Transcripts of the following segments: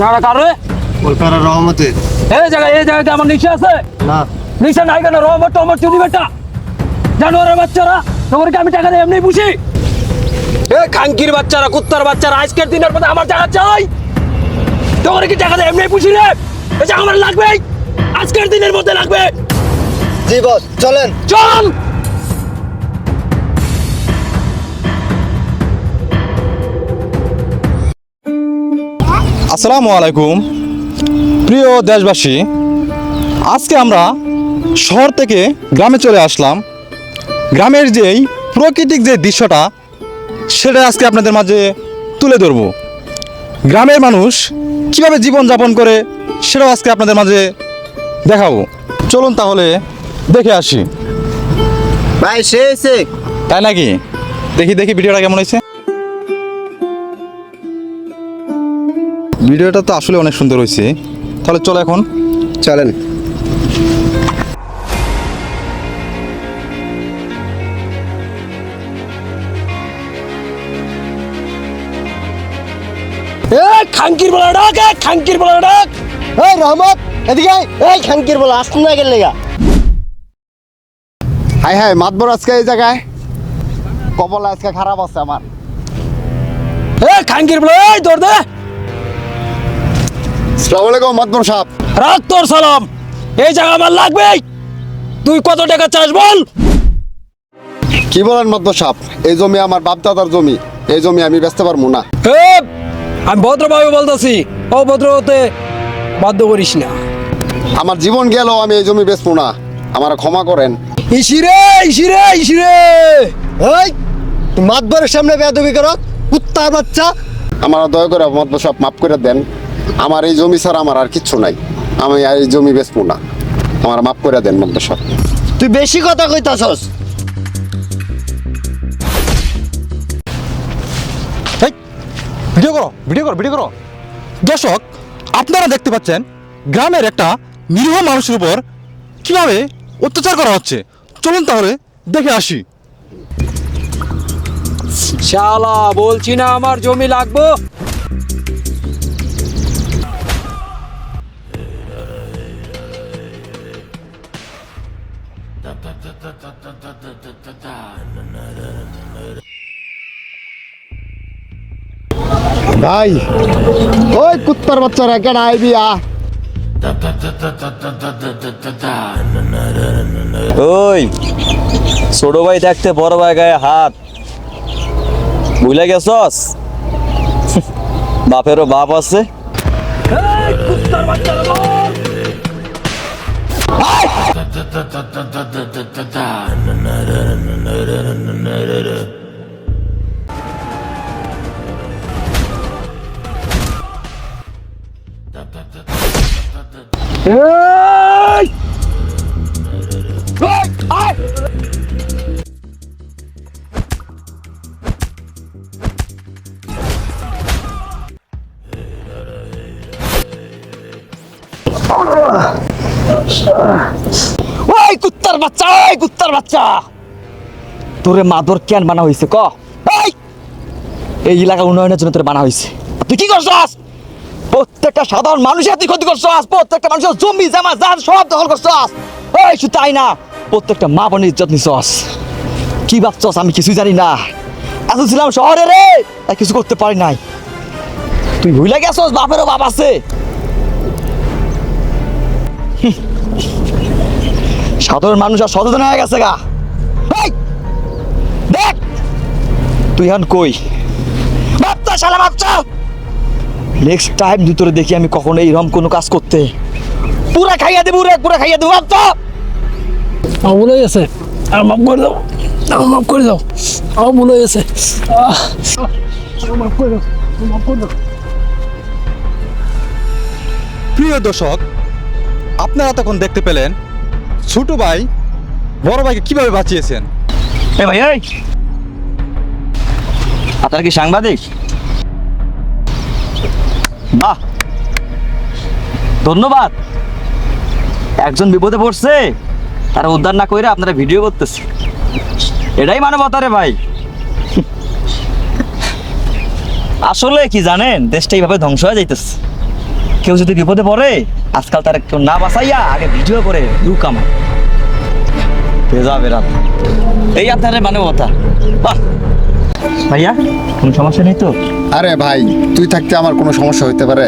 জায়গাটা কার রে? কলকাতা রহমতে। এই জায়গায় এই জায়গাতে আমার নিশা আছে? না। নিশা নাই কেন? রহমত টহমত চুরি বেটা। জানোয়ারের বাচ্চারা তোমাকে আমি টাকা দিয়ে এমনি বুঝি এ খাঙ্কির বাচ্চারা কুত্তার বাচ্চারা আজকের দিনের মধ্যে আমার টাকা চাই। তোমাকে কি টাকা দিয়ে এমনি বুঝি রে? এই টাকা আমার লাগবে আজকের দিনের মধ্যে লাগবে। জি বস চলেন। চল! আসসালামু আলাইকুম। প্রিয় দেশবাসী আজকে আমরা শহর থেকে গ্রামে চলে আসলাম। গ্রামের যেই প্রাকৃতিক যে দৃশ্যটা সেটা আজকে আপনাদের মাঝে তুলে ধরব। গ্রামের মানুষ কীভাবে জীবনযাপন করে সেটাও আজকে আপনাদের মাঝে দেখাবো। চলুন তাহলে দেখে আসি। ভাই সে তাই নাকি? দেখি দেখি ভিডিওটা কেমন হয়েছে? ভিডিওটা তো আসলে অনেক সুন্দর হয়েছে। তাহলে চলো এখন। চলেন। খাঙ্কির বলা ডাক খাঙ্কির বলা ডাক। এই রহমত এদিকে আয়। এই খানকির বলা আসুন না গেলে গা। হাই হাই মাতবর আজকে এই জায়গায়? কপাল আজকে খারাপ আছে আমার। এ খাঙ্কির বলা এই দৌড় দে। আসসালামু আলাইকুম সাহেব। রাখ তোর সালাম। এই জায়গা আমার লাগবে তুই কত টাকা চাস বল? কি বলেন মাতবর সাহেব? এই জমি আমার বাপ দাদার জমি। এই জমি আমি বেচতে পারব না। এ আমি ভদ্রভাবে বলতেছি অভদ্র হতে বাধ্য করিস না। আমার জীবন গেল আমি এই জমি বেচবো না। আমার ক্ষমা করেন। ইসিরে ইসিরে ইসিরে এই মাতবরের সামনে বেয়াদবি করো কুত্তার বাচ্চা। আমার দয়া করে মাতবর সাহেব মাফ করে দেন। আমার এই জমি ছাড়া আমার আর কিচ্ছু নাই। আমি আর এই জমি বেচবো না। আমার মাফ করে দেন সাহেব তুই বেশি কথা কইতাছস। ভিডিও করো ভিডিও করো ভিডিও করো। দর্শক আপনারা দেখতে পাচ্ছেন গ্রামের একটা নিরীহ মানুষের উপর কীভাবে অত্যাচার করা হচ্ছে। চলুন তাহলে দেখে আসি। শালা বলছি না আমার জমি লাগবো? ভাই ওই কুত্তার বাচ্চারা কেন আইবি আ ওই ছোট ভাই থাকতে বড় ভাই গায়ে হাত। বুঝলে গেছস? বাপেরও বাপ আছে। ওই কুত্তার বাচ্চা, ওই কুত্তার বাচ্চা! তোরে মাদর কেন বানা হয়েছে ক? এই! এলাকা উন্নয়নের জন্য তোরে বানা হয়েছে তুই কি করছস? প্রত্যেকটা সাধারণ মানুষের তুই ক্ষতি করছস প্রত্যেকটা মানুষের জমি, জামা জান সব দখল করছস ওই শুধু তাই না, প্রত্যেকটা মা বোনের ইজ্জত নিছস কি ভাবছস আমি কিছুই জানি না। এত ছিলাম শহরে রে, তাই কিছু করতে পারি নাই। তুই ভুলে গেছস বাপেরও বাপ আছে। সাধারণ মানুষ আর সচেতন হয়ে গেছে গা। দেখ, তুই হান কই? বাচ্চা শালা বাচ্চা নেক্সট টাইম ভিতরে দেখি আমি কখনো এইরকম কোনো কাজ করতে পুরা খাইয়া দেবো রে পুরা খাইয়া দেবো আমার ভুল হয়ে গেছে। আর মাফ করে দাও। আমার মাফ করে দাও। আমার ভুল হয়ে গেছে। মাফ করে দাও মাফ করে দাও প্রিয় দর্শক আপনারা তখন দেখতে পেলেন ছোট ভাই বড় ভাইকে কীভাবে বাঁচিয়েছেন। এ ভাই এই। আপনার কি সাংবাদিক? বাহ। ধন্যবাদ। একজন বিপদে পড়ছে, তারা উদ্ধার না করে আপনারা ভিডিও করতেছে এটাই মানবতা রে ভাই। আসলে কি জানেন, দেশটা এইভাবে ধ্বংস হয়ে যাইতেছে। কেউ যদি বিপদে পড়ে, আজকাল তার কেউ না বাঁচাইয়া আগে ভিডিও করে ভেজা বেরাত এই আপনার মানে কথা বাহ। ভাইয়া কোনো সমস্যা নেই তো? আরে ভাই তুই থাকতে আমার কোনো সমস্যা হইতে পারে?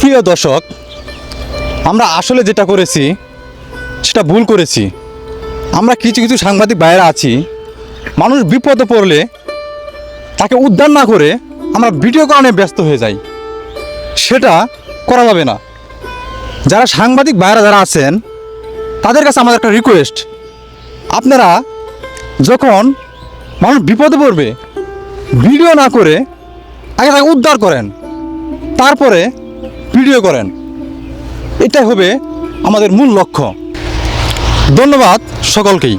প্রিয় দর্শক আমরা আসলে যেটা করেছি সেটা ভুল করেছি। আমরা কিছু কিছু সাংবাদিক বাইরে আছি মানুষ বিপদে পড়লে তাকে উদ্ধার না করে আমরা ভিডিও করানো ব্যস্ত হয়ে যাই। সেটা করা যাবে না। যারা সাংবাদিক বাইরে যারা আছেন তাদের কাছে আমাদের একটা রিকোয়েস্ট আপনারা যখন মানুষ বিপদে পড়বে, ভিডিও না করে আগে তাকে উদ্ধার করেন, তারপরে ভিডিও করেন। এটাই হবে আমাদের মূল লক্ষ্য। ধন্যবাদ সকলকেই।